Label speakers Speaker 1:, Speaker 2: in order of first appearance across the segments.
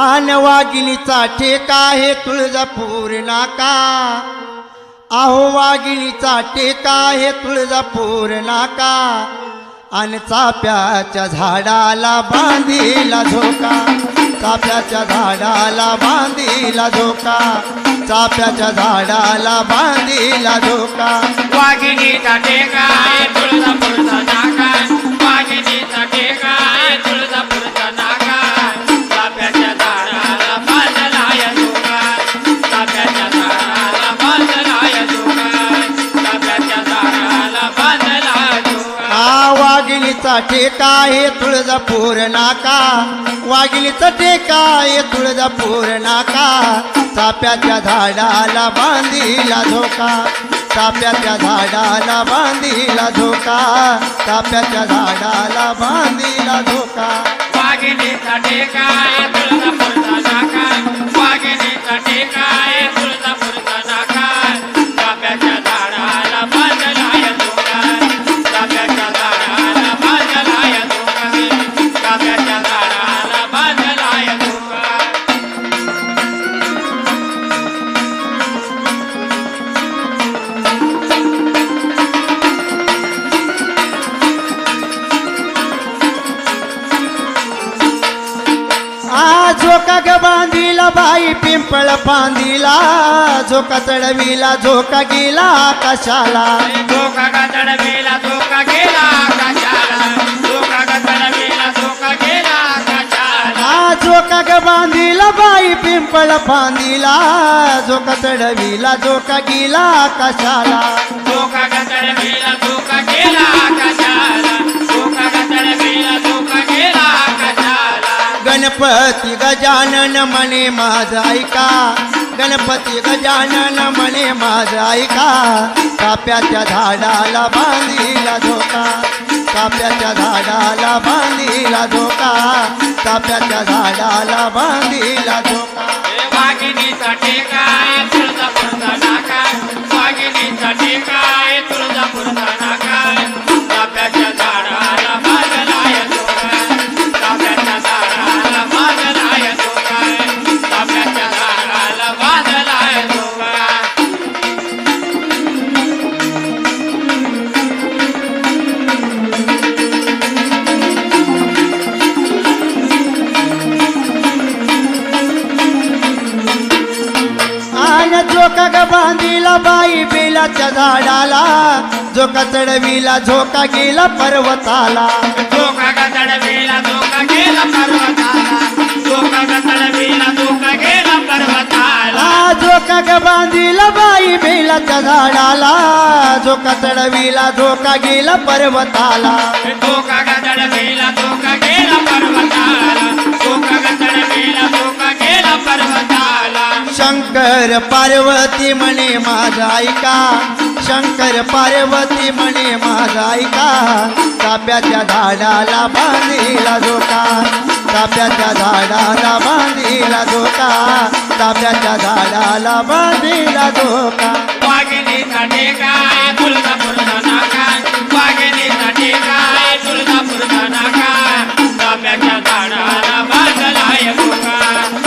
Speaker 1: आन वाघिणीचा ठेका हे तुळजापूर नाका. आहो वाघिणीचा टेका हे तुळजापूर नाका. आणि चाप्याच्या झाडाला बांधीला झोका. चाप्याच्या झाडाला बांधीला झोका. चाप्याच्या झाडाला बांधीला झोका.
Speaker 2: वाघिणीचा टेका तुळजापूरचा नाका. वाघिणीचा टेका
Speaker 1: ठेका हे तुळजापूर नाका. वाघिणीचा ठेका हे तुळजापूर नाका. चाप्याच्या झाडाला बांधीला झोका चाप्याच्या झाडाला बांधीला झोका चाप्याच्या झाडाला बांधीला झोका
Speaker 2: वाघिणीचा टेका तुळजापूरचा नाका. वाघिणीचा टेका तुळजापूर झोका
Speaker 1: ग बांधिला बाई पिंपळ बांधिला झोका चढविला झोका गेला आकाशाला.
Speaker 2: धोका का चढवेला धोका गेला आकाशाला. धोका का चढवेला गेला आकाशाला.
Speaker 1: झोका ग बांधिला बाई पिंपळ बांधिला झोका चढविला झोका गेला आकाशाला.
Speaker 2: धोका का चढवेला धोका गेला आकाशाला.
Speaker 1: गणपती गजानन म्हणे माझ ऐका. गणपती गजानन म्हणे माझ ऐका. काप्याच्या झाडाला बांधीला धोका. काप्याच्या झाडाला बांधीला धोका. काप्याच्या झाडाला बांधीला धोका.
Speaker 2: हे तुळजापूरचा नाका.
Speaker 1: आन झोका ग बांधिला बाई बेलाच्या झाडाला. झोका चढविला झोका गेला पर्वताला.
Speaker 2: धोका का चढवेला धोका गेला पर्वताला. चढवेला गेला
Speaker 1: झोका ग बांधिला बाई बेलाच्या झाडाला. झोका चढविला झोका गेला पर्वताला.
Speaker 2: धोका का चढवेला गेला पर्वताला. चढवेला गेला पर्वताला.
Speaker 1: शंकर पार्वती म्हणे माझा ऐका. शंकर पार्वती म्हणे माझा ऐका. ताप्याच्या झाडाला बांधीला धोका ताप्याच्या झाडाला बांधीला धोका ताप्याच्या झाडाला बांधीला धोका
Speaker 2: वाघिणीचा तुळजापूरचा नाका. वाघिणीचा टेकाय तुळजापूरचा नाका. झाडाला बांधलाय धोका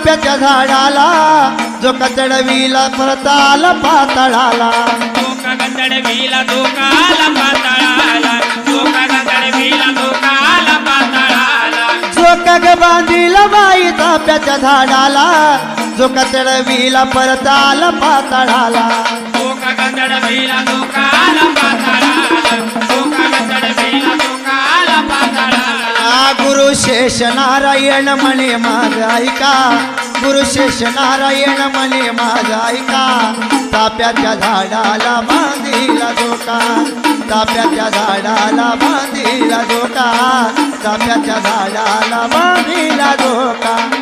Speaker 2: चाफ्याच्या झाडाला
Speaker 1: झोका चढविला परताला पातळाला. ग बांधिला बाई चाफ्याच्या झाडाला झोका चढविला परताला पातळाला.
Speaker 2: पाताळाला
Speaker 1: गुरुशेष शेष नारायण म्हणे माझा ऐका. गुरुशेष नारायण म्हणे माझा ऐका. ताप्याच्या झाडाला बांधीला धोका. ताप्याच्या झाडाला बांधीला धोका. ताप्याच्या झाडाला बांधीला धोका.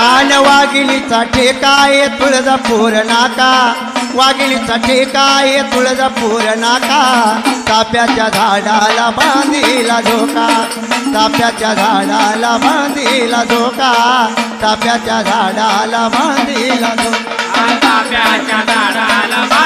Speaker 2: आन धोकाय ठेका आहे तुळजा तुळजापूर नाका. वाघिणीचा ठेकाय तुळजापूर नाका. ताप्याच्या झाडाला बांधीला धोका. ताप्याच्या झाडाला बांधीला धोका. ताप्याच्या झाडाला बांधीला
Speaker 1: धोका. ताप्याच्या झाडाला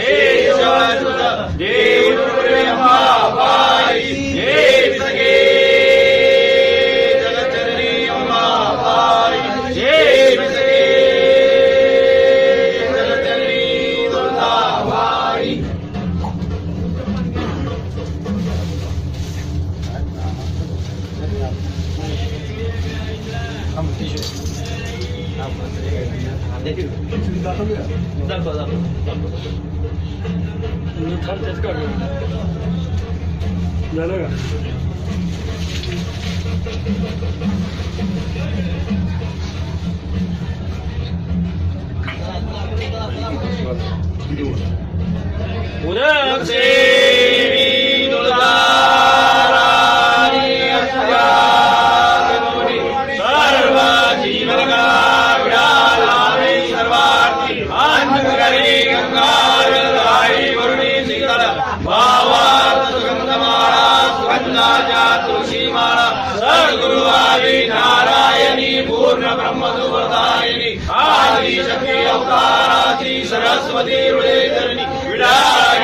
Speaker 1: దేశవంతుల దేవుడు ప్రేమ పాయి దేశకే జగజననీ అమ్మ పాయి దేశకే జగజననీ దుర్గ పాయి हम टीचर Thank you. मी खालच्याच
Speaker 2: काढू झालं का उद्या गुरुवारी नारायणी पूर्ण ब्रह्म सुप्रदायिनी आदि शक्ति अवताराची
Speaker 3: सरस्वती हृदयधरणी विराजाई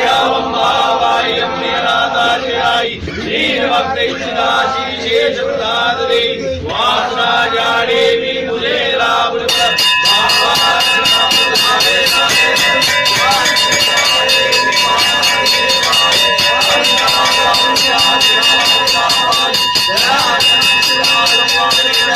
Speaker 3: अम्बेनाथाशिराई श्रीभक्तैषिदाशी शेषप्रसाद देवी वासराजा देवी Yeah.